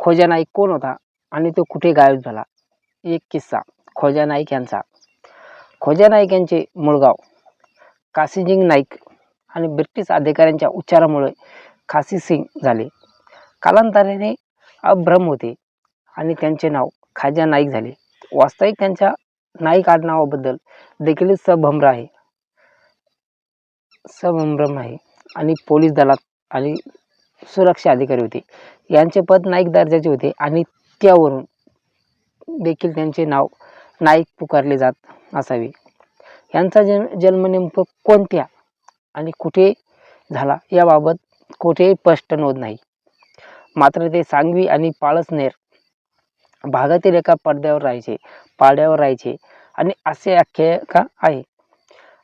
खोजा नाईक कोण होता आणि तो कुठे गायब झाला? एक किस्सा खोजा नाईक यांचा. खोजा नाईक यांचे मूळगाव. काशीजिंग नाईक आणि ब्रिटिश अधिकाऱ्यांच्या उच्चारामुळे खासी सिंग झाले. कालांतराने अभ्रम होते आणि त्यांचे नाव खाजा नाईक झाले. वास्तविक त्यांच्या नाईक आडनावाबद्दल देखील संभ्रम आहे. संभ्रम आहे. आणि पोलीस दलात आणि सुरक्षा अधिकारी होते. यांचे पद नाईक दर्जाचे होते आणि त्यावरून देखील त्यांचे नाव नाईक पुकारले जात असावे. यांचा जन्म जन्म नेमकं कोणत्या आणि कुठे झाला याबाबत कुठेही स्पष्ट नोंद नाही. मात्र ते सांगवी आणि पाळसनेर भागातील एका पडद्यावर राहायचे पाड्यावर राहायचे आणि असे आख्यायिका आहे.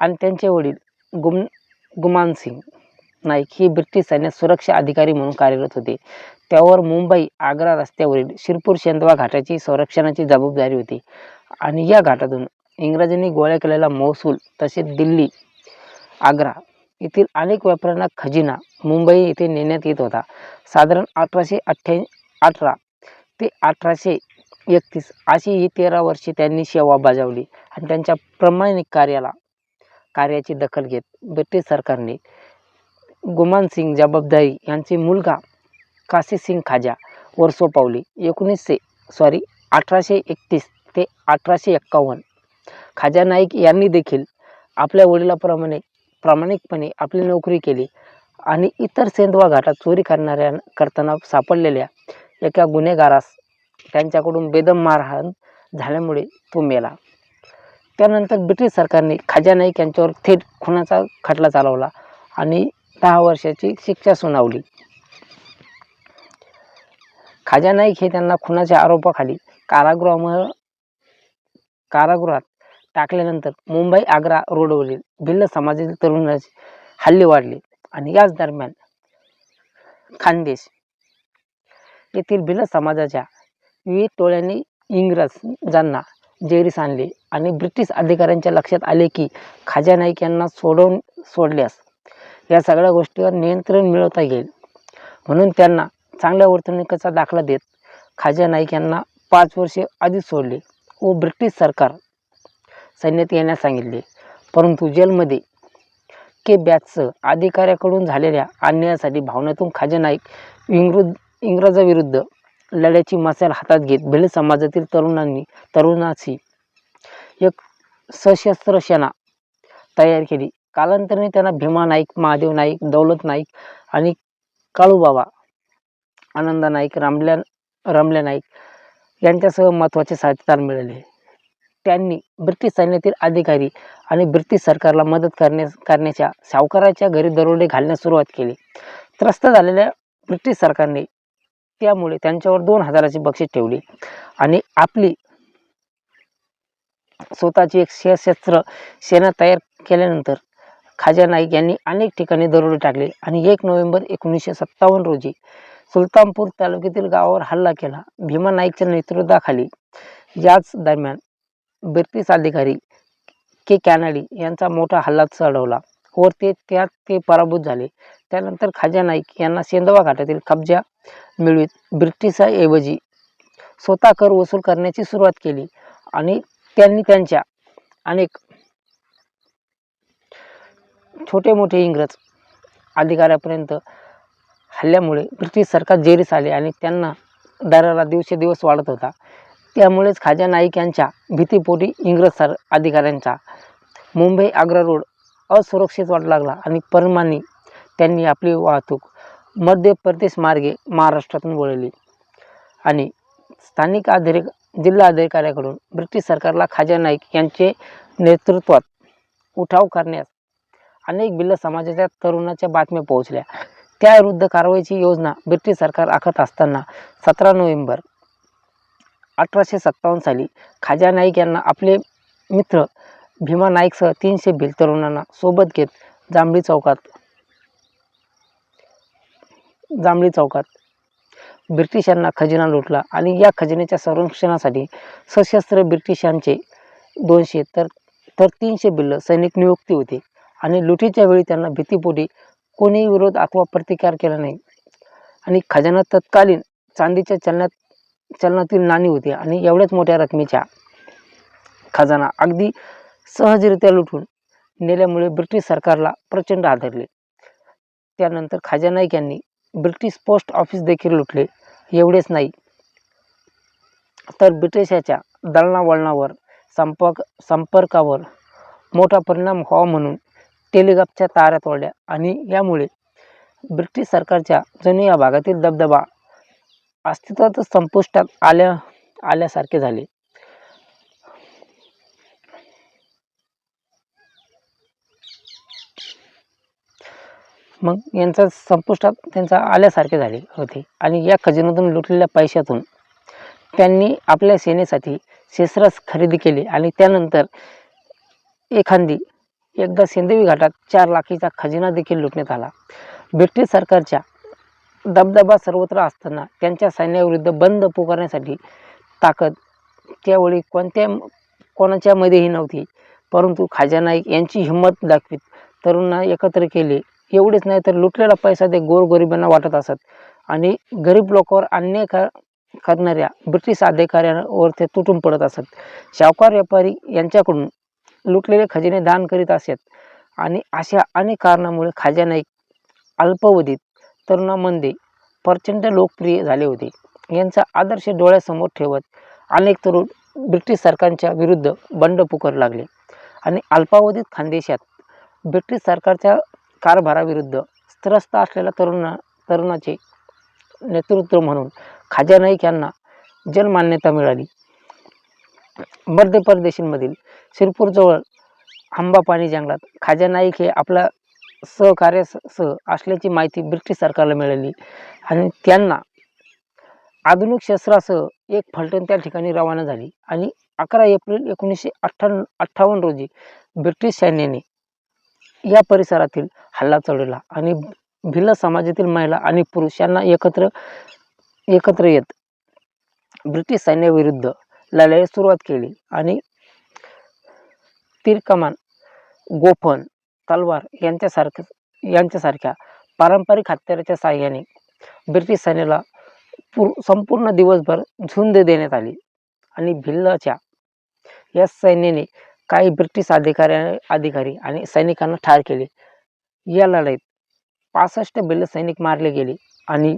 आणि त्यांचे वडील गुम गुमान सिंग नाईक ही ब्रिटिश सैन्यात सुरक्षा अधिकारी म्हणून कार्यरत होते. त्यावर मुंबई आग्रा रस्त्यावरील शिरपूर शेंदवा घाटाची संरक्षणाची जबाबदारी होती. आणि या घाटातून इंग्रजांनी गोळ्या केलेला महसूल तसेच दिल्ली आग्रा येथील अनेक व्यापाऱ्यांना खजिना मुंबई येथे नेण्यात येत होता. साधारण अठराशे अठ्ठ्या अठरा ते अठराशे एकतीस अशी ही तेरा वर्षे त्यांनी सेवा बजावली आणि त्यांच्या प्रामाणिक कार्याला कार्याची दखल घेत ब्रिटिश सरकारने गुमान सिंग जबाबदारी यांचे मुलगा काशी सिंग खाजा वर पावली एकोणीसशे सॉरी अठराशे एकतीस ते अठराशे एक्कावन्न. खाजा नाईक यांनी देखील आपल्या वडिलाप्रमाणे प्रामाणिकपणे आपली नोकरी केली आणि इतर सेंधवा घाटात चोरी करणाऱ्या करताना सापडलेल्या एका गुन्हेगारास त्यांच्याकडून बेदम मारहाण झाल्यामुळे तो मेला. त्यानंतर ब्रिटिश सरकारने खाजा नाईक यांच्यावर थेट खुनाचा खटला चालवला आणि दहा वर्षाची शिक्षा सुनावली. खाजा नाईक हे त्यांना खुनाच्या आरोपाखाली कारागृहामध्ये कारागृहात टाकल्यानंतर मुंबई आग्रा रोडवरील भिल्ल समाजातील तरुणाचे हल्ले वाढले आणि याच दरम्यान खानदेश येथील भिल्ल समाजाच्या विविध टोळ्यांनी इंग्रजांना जेरीस आणले आणि ब्रिटिश अधिकाऱ्यांच्या लक्षात आले की खाजा नाईक यांना सोडवून सोडल्यास या सगळ्या गोष्टीवर नियंत्रण मिळवता येईल. म्हणून त्यांना चांगल्या वर्तणुकीचा दाखला देत खाजा नाईक यांना पाच वर्षे आधीच सोडले व ब्रिटिश सरकार सैन्यात येण्यास सांगितले. परंतु जेलमध्ये के बॅचसह अधिकाऱ्याकडून झालेल्या अन्यायासाठी भावनेतून खाजा नाईक इंग्रज इंग्रजाविरुद्ध लढ्याची मसाल हातात घेत भिल्ल समाजातील तरुणांनी तरुणाची एक सशस्त्र सेना तयार केली. कालांतराने त्यांना भीमा नाईक महादेव नाईक दौलत नाईक आणि काळूबाबा आनंदा नाईक रामल्या रमल्या नाईक यांच्यासह महत्त्वाचे साथीदार मिळाले. त्यांनी ब्रिटिश सैन्यातील अधिकारी आणि ब्रिटिश सरकारला मदत करण्यास करण्याच्या सावकाराच्या घरी दरोडे घालण्यास सुरुवात केली. त्रस्त झालेल्या ब्रिटिश सरकारने त्यामुळे त्यांच्यावर दोन हजाराची बक्षीस ठेवली आणि आपली स्वतःची एक सशस्त्र सेना तयार केल्यानंतर खाजा नाईक यांनी अनेक ठिकाणी दरोडे टाकले आणि एक नोव्हेंबर एकोणीसशे सत्तावन्न रोजी सुलतानपूर तालुक्यातील गावावर हल्ला केला. भीमा नाईकच्या नेतृत्वाखाली याच दरम्यान ब्रिटिश अधिकारी के कॅनडी यांचा मोठा हल्ला चढवला. व ते त्यात ते पराभूत झाले. त्यानंतर खाजा नाईक यांना सेंदवा घाटातील कब्जा मिळवीत ब्रिटिशाऐवजी स्वतः कर वसूल करण्याची सुरुवात केली आणि त्यांनी त्यांच्या अनेक छोटे मोठे इंग्रज अधिकाऱ्यापर्यंत हल्ल्यामुळे ब्रिटिश सरकार जेरीस आले आणि त्यांना दरारा दिवसेदिवस वाढत होता. त्यामुळेच खाजा नाईक यांच्या भीतीपोटी इंग्रज सर अधिकाऱ्यांचा मुंबई आग्रा रोड असुरक्षित वाटू लागला आणि परिणामी त्यांनी आपली वाहतूक मध्य प्रदेश मार्गे महाराष्ट्रातून वळली आणि स्थानिक अधिक जिल्हा अधिकाऱ्याकडून ब्रिटिश सरकारला खाजा नाईक यांचे नेतृत्वात उठाव करण्यास अनेक भिल्ल समाजाच्या तरुणाच्या बातम्या पोहोचल्या. त्याविरुद्ध कारवाईची योजना ब्रिटिश सरकार आखत असताना सतरा नोव्हेंबर अठराशे सत्तावन्न साली खाजा नाईक यांना आपले मित्र भीमा नाईकसह तीनशे भिल तरुणांना सोबत घेत जांभळी चौकात जांभळी चौकात ब्रिटिशांना खजिना लुटला आणि या खजिन्याच्या संरक्षणासाठी सशस्त्र ब्रिटिशांचे दोनशे तर तर तीनशे बिल्ल सैनिक नियुक्ती होते. आणि लुटीच्या वेळी त्यांना भीतीपोटी कोणीही विरोध अथवा प्रतिकार केला नाही. आणि खजाना तत्कालीन चांदीच्या चलनात चलनातील नाणी होती आणि एवढ्याच मोठ्या रकमेच्या खजाना अगदी सहजरित्या लुटून नेल्यामुळे ब्रिटिश सरकारला प्रचंड आदरले. त्यानंतर खाजा नाईक यांनी ब्रिटिश पोस्ट ऑफिस देखील लुटले. एवढेच नाही तर ब्रिटिशाच्या दळणावळणावर संपर्क संपर्कावर मोठा परिणाम व्हावा म्हणून टेलिग्राफच्या तारा तोडल्या आणि यामुळे ब्रिटिश सरकारच्या जणू या भागातील दबदबा अस्तित्वातच संपुष्टात आल्या आल्यासारखे झाले. मग यांचा संपुष्टात त्यांचा आल्यासारखे झाले होते आणि या खजिन्यातून लुटलेल्या पैशातून त्यांनी आपल्या सेनेसाठी शेसरास खरेदी केली आणि त्यानंतर एखादी एकदा सिंधवी घाटात चार लाखीचा खजिना देखील लुटण्यात आला. ब्रिटिश सरकारच्या दबदबा सर्वत्र असताना त्यांच्या सैन्याविरुद्ध बंद पुकारण्यासाठी ताकद त्यावेळी कोणत्या कोणाच्यामध्येही नव्हती. परंतु खाजा नाईक यांची हिंमत दाखवीत. तरुणांना एकत्र केले. एवढेच नाही तर लुटलेला पैसा ते गोरगरिबांना वाटत असत. आणि गरीब लोकांवर अन्याय कर करणाऱ्या ब्रिटिश अधिकाऱ्यांवर ते तुटून पडत असत. सावकार व्यापारी यांच्याकडून लुटलेले खजिने दान करीत असत. आणि अशा अनेक कारणामुळे खाजा नाईक अल्पावधीत तरुणांमध्ये प्रचंड लोकप्रिय झाले होते. यांचा आदर्श डोळ्यासमोर ठेवत अनेक तरुण ब्रिटिश सरकारच्या विरुद्ध बंड पुकारू लागले. आणि अल्पावधीत खानदेशात ब्रिटिश सरकारच्या कारभाराविरुद्ध त्रस्त असलेल्या तरुणा तरुणाचे नेतृत्व म्हणून खाजा नाईक यांना जनमान्यता मिळाली. मध्य प्रदेशांमधील शिरपूरजवळ आंबापाणी जंगलात. खाजा नाईक हे आपला सहकार्य सह असल्याची माहिती ब्रिटिश सरकारला मिळाली. आणि त्यांना आधुनिक शस्त्रासह एक फलटण त्या ठिकाणी रवाना झाली. आणि अकरा एप्रिल एकोणीसशे अठ्ठावन्न अठ्ठावन्न रोजी ब्रिटिश सैन्याने या परिसरातील हल्ला चढवला. आणि भिल्ल समाजातील महिला आणि पुरुष यांना एकत्र एकत्र येत ब्रिटिश सैन्याविरुद्ध लढाई सुरुवात केली. आणि तीरकमान गोफण तलवार यांच्यासारखं यांच्यासारख्या पारंपरिक हत्याराच्या साह्याने ब्रिटिश सैन्याला पूर संपूर्ण दिवसभर झुंज देण्यात आली आणि भिल्लाच्या या सैन्याने काही ब्रिटिश अधिकारी अधिकारी आणि सैनिकांना ठार केले. या लढाईत पासष्ट भिल्ल सैनिक मारले गेले आणि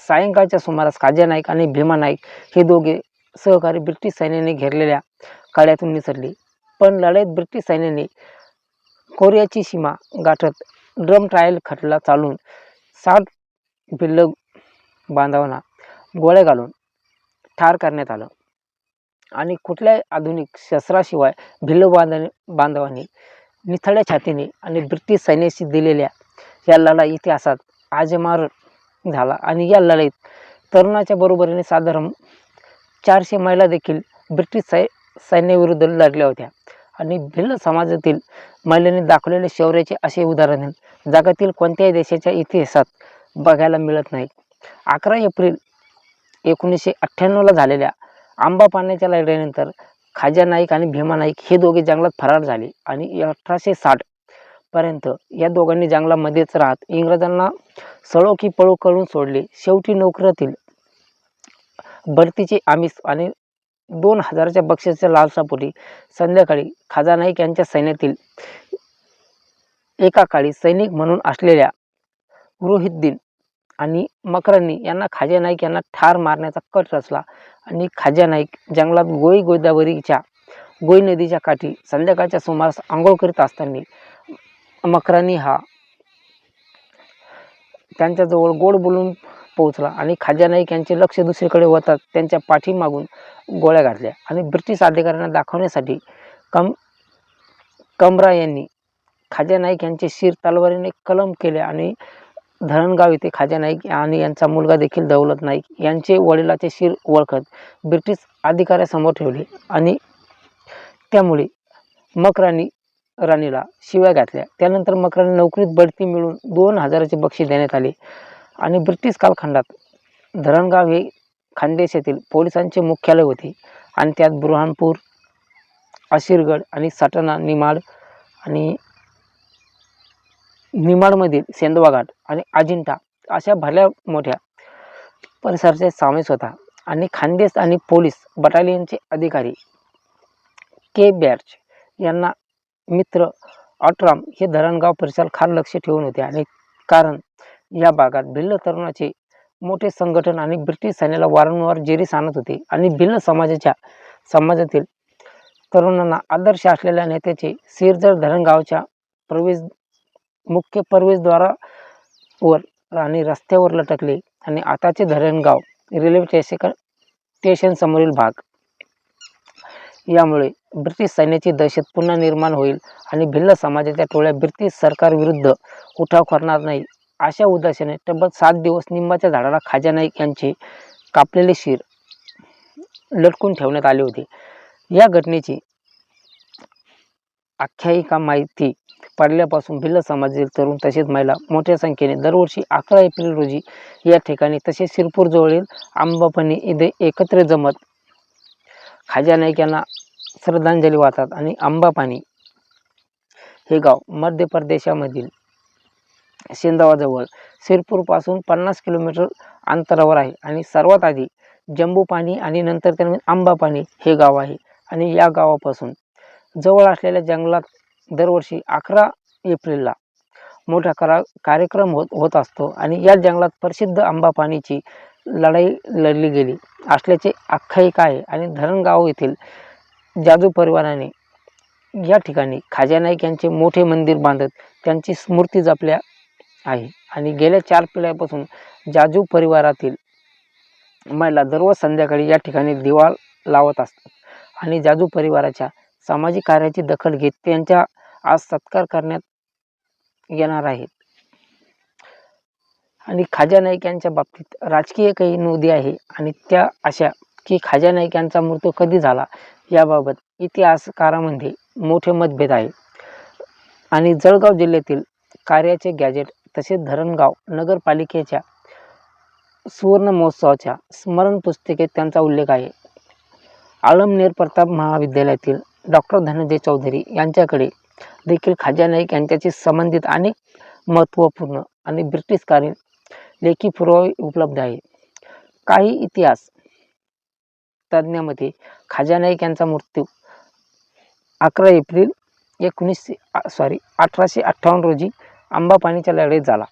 सायंकाळच्या सुमारास काजा नाईक आणि भीमा नाईक हे दोघे सहकारी ब्रिटिश सैन्याने घेरलेल्या कड्यातून निसरले. पण लढाईत ब्रिटिश सैन्याने कोरियाची सीमा गाठत ड्रम ट्रायल खटला चालून साठ भिल्ल बांधवांना गोळ्या घालून ठार करण्यात आलं. आणि कुठल्याही आधुनिक शस्त्राशिवाय भिल्ल बांधव बांधवांनी निथळ्या छातीने आणि ब्रिटिश सैन्याशी दिलेल्या या लढाई इतिहासात आजमार झाला. आणि या लढाईत तरुणाच्या बरोबरीने साधारण चारशे महिला देखील ब्रिटिश सै सैन्याविरुद्ध लढल्या होत्या. आणि भिल्ल समाजातील महिलांनी दाखवलेले शौर्याचे असे उदाहरण जगातील कोणत्याही देशाच्या इतिहासात बघायला मिळत नाही. अकरा एप्रिल एकोणीसशे अठ्ठ्याण्णवला झालेल्या आंबा पाण्याच्या लढाईनंतर खाजा नाईक आणि भीमा नाईक हे दोघे जंगलात फरार झाले आणि अठराशे साठ पर्यंत या दोघांनी जंगलामध्येच राहत इंग्रजांना सळो की पळो करून सोडले. शेवटी नोकऱ्यातील भरतीचे आमिष आणि दोन हजाराच्या बक्षिसाच्या लालसापोटी संध्याकाळी खाजा नाईक यांच्या सैन्यातील एका काळी सैनिक म्हणून असलेल्या गृहिद्दीन आणि मकरांनी यांना खाजा नाईक यांना ठार मारण्याचा कट रचला आणि खाजा नाईक जंगलात गोई गोदावरीच्या गोई नदीच्या काठी संध्याकाळच्या सुमारास आंघोळ करीत असताना मकरांनी हा त्यांच्याजवळ गोड बोलून पोहोचला आणि खाजा नाईक यांचे लक्ष दुसरीकडे होतात त्यांच्या पाठीमागून गोळ्या घातल्या आणि ब्रिटिश अधिकाऱ्यांना दाखवण्यासाठी कम कमरा यांनी खाजा नाईक यांचे शिर तलवारीने कलम केले आणि धरणगाव येथे खाजा नाईक आणि यांचा मुलगा देखील दौलत नाईक यांचे वडिलाचे शिर ओळखत ब्रिटिश अधिकाऱ्यासमोर ठेवले आणि त्यामुळे मकरांनी राणीला शिव्या घातल्या. त्यानंतर मकरांनी नोकरीत बढती मिळून दोन हजाराचे बक्षीस देण्यात आले. आणि ब्रिटिश कालखंडात धरणगाव हे खानदेशातील पोलिसांचे मुख्यालय होते. आणि त्यात बुरहानपूर आशीरगड आणि सटाणा निमाड आणि निमाडमधील सेंदवा घाट आणि अजिंठा अशा भल्या मोठ्या परिसराचा समावेश होता. आणि खानदेश आणि पोलीस बटालियनचे अधिकारी के. बॅर्च यांना मित्र ऑटराम हे धरणगाव परिसरात खार लक्ष ठेवून होते. आणि कारण या भागात भिल्ल तरुणाचे मोठे संघटन आणि ब्रिटिश सैन्याला वारंवार जेरीस आणत होते. आणि भिल्ल समाजाच्या समाजातील तरुणांना आदर्श असलेल्या नेत्याचे सिरजर धरणगावच्या प्रवेश मुख्य प्रवेशद्वारावर आणि रस्त्यावर लटकले आणि आताचे धरणगाव रेल्वे स्टेशन स्टेशन समोरील भाग. यामुळे ब्रिटिश सैन्याची दहशत पुन्हा निर्माण होईल आणि भिल्ल समाजाच्या टोळ्या ब्रिटिश सरकारविरुद्ध उठाव करणार नाही. अशा उदासीने तब्बल सात दिवस निंबाच्या झाडाला खाजा नाईक यांचे कापलेले शिर लटकून ठेवण्यात आले होते. या घटनेची आख्यायिका माहिती पडल्यापासून भिल्ल समाजातील तरुण तसेच महिला मोठ्या संख्येने दरवर्षी अकरा एप्रिल रोजी या ठिकाणी तसेच शिरपूर जवळील आंबापणी इथे एकत्र जमत खाजा नाईक यांना श्रद्धांजली वाहतात आणि आंबापाणी हे गाव मध्य प्रदेशामधील शेंदवाजवळ शिरपूरपासून पन्नास किलोमीटर अंतरावर आहे. आणि सर्वात आधी जंबूपाणी आणि नंतर त्यानंतर आंबापाणी हे गाव आहे. आणि या गावापासून जवळ असलेल्या जंगलात दरवर्षी अकरा एप्रिलला मोठा करा कार्यक्रम होत होत असतो. आणि या जंगलात प्रसिद्ध आंबापाणीची लढाई लढली गेली. असल्याचे आख्यायिका आहे. आणि धरणगाव येथील जाजू परिवाराने या ठिकाणी खाजा नाईक यांचे मोठे मंदिर बांधत त्यांची स्मृती जपल्या आहे. आणि गेल्या चार पिढ्यापासून जाजू परिवारातील महिला दररोज संध्याकाळी या ठिकाणी दिवा लावत असतात. आणि जाजू परिवाराच्या सामाजिक कार्याची दखल घेत त्यांच्या आज सत्कार करण्यात येणार आहेत. आणि खाजा नाईक यांच्या बाबतीत राजकीय काही नोंदी आहे. आणि त्या अशा की खाजा नाईक यांचा मृत्यू कधी झाला याबाबत इतिहासकारामध्ये मोठे मतभेद आहे आणि जळगाव जिल्ह्यातील कार्याचे गॅजेट तसेच धरणगाव नगरपालिकेच्या सुवर्ण महोत्सवाच्या स्मरण पुस्तिकेत त्यांचा उल्लेख आहे. आलमनेर प्रताप महाविद्यालयातील डॉक्टर धनंजय चौधरी यांच्याकडे देखील खाजा नाईक यांच्याशी संबंधित अनेक महत्त्वपूर्ण आणि ब्रिटिशकालीन लेखी पुरावे उपलब्ध आहे काही इतिहास तज्ज्ञामध्ये खाजा नाईक यांचा मृत्यू अकरा एप्रिल एकोणीसशे सॉरी अठराशे अठ्ठावन्न रोजी आंबापाणीच्या लढाईत झाला.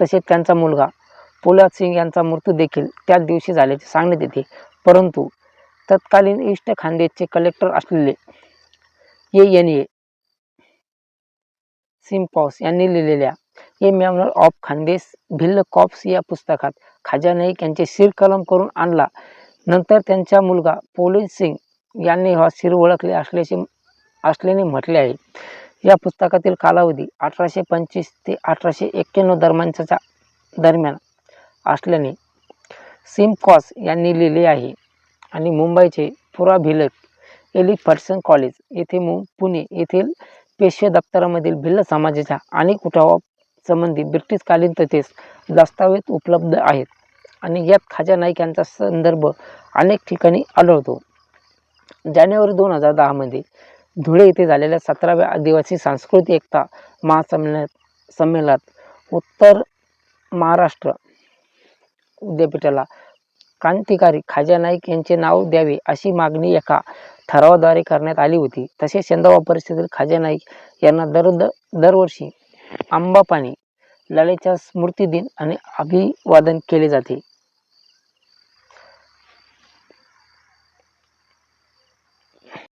तसेच त्यांचा मुलगा पोलाद सिंग यांचा मृत्यू देखील त्याच दिवशी झाल्याचे सांगण्यात येते. परंतु तत्कालीन ईस्ट खानदेशचे कलेक्टर असलेले ए एन ए सिम्पॉस यांनी लिहिलेल्या a memoir of Khandesh Bhil corps या पुस्तकात खाजा नाईक यांचे शिर कलम करून आणला. नंतर त्यांचा मुलगा पोलीस सिंग यांनी हा शिर ओळखले असल्याचे असल्याने म्हटले आहे. या पुस्तकातील कालावधी अठराशे पंचवीस ते अठराशे एक्क्याण्णव दरम्यानच्या दरम्यान असल्याने सिमकॉस यांनी लिहिले आहे. आणि मुंबईचे पुरा भिलक एली फर्सन कॉलेज येथे मु पुणे येथील पेशवे दप्तरामधील भिल्ल समाजाच्या अनेक उठावा संबंधी ब्रिटिशकालीन तथेस दस्तावेज उपलब्ध आहेत. आणि यात खाजा नाईक यांचा संदर्भ अनेक ठिकाणी आढळतो. जानेवारी दोन हजार दहामध्ये धुळे येथे झालेल्या सतराव्या आदिवासी सांस्कृतिक एकता महासंमेलनात संमेलनात उत्तर महाराष्ट्र विद्यापीठाला क्रांतिकारी खाजा नाईक यांचे नाव द्यावे अशी मागणी एका ठरावाद्वारे करण्यात आली होती. तसेच शेंदवा परिस्थितीत खाजा नाईक यांना दर द दरवर्षी आंबापाणी लढाईचा स्मृती दिन आणि अभिवादन केले जाते.